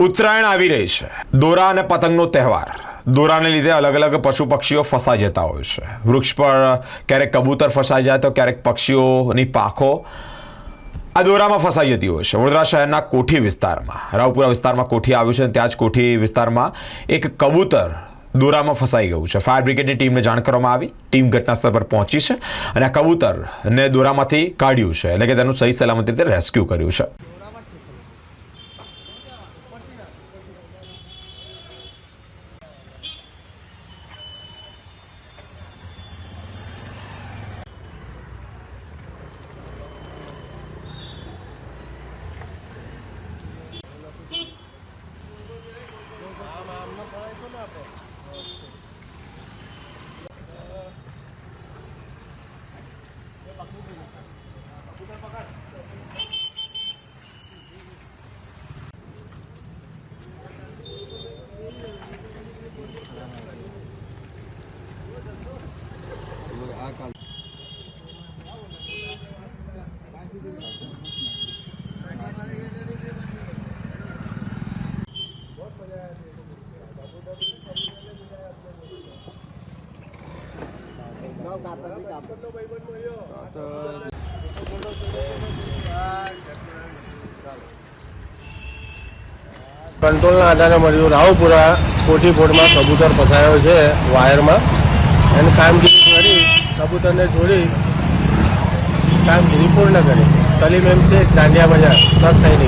ઉત્તરાયણ આવી રહી છે. દોરા અને પતંગનો તહેવાર. દોરાને લીધે અલગ અલગ પશુ પક્ષીઓ ફસાઈ જતા હોય છે. વૃક્ષ પર ક્યારેક કબૂતર ફસાઈ જાય તો ક્યારેક પક્ષીઓની પાંખો આ દોરામાં ફસાઈ જતી હોય છે. વડોદરા શહેરના કોઠી વિસ્તારમાં. રાવપુરા વિસ્તારમાં કોઠી આવ્યું છે ત્યાં જ કોઠી વિસ્તારમાં એક કબૂતર દોરામાં ફસાઈ ગયું છે. ફાયર બ્રિગેડની ટીમને જાણ કરવામાં આવી. ટીમ ઘટના સ્થળ પર પહોંચી છે અને આ કબૂતરને દોરામાંથી કાઢ્યું છે. એટલે કે તેનું સહી સલામત રીતે રેસ્ક્યુ કર્યું છે. કંટ્રોલના આધારે મળ્યું રાવપુરા કોઠી ફોડમાં કબૂતર ફસાયો છે વાયરમાં. એની કામગીરી કરી, કબૂતરને છોડી કામગીરી પૂર્ણ કરી. સલીમ એમ છે, દાંડિયા બજાર સત સૈનિક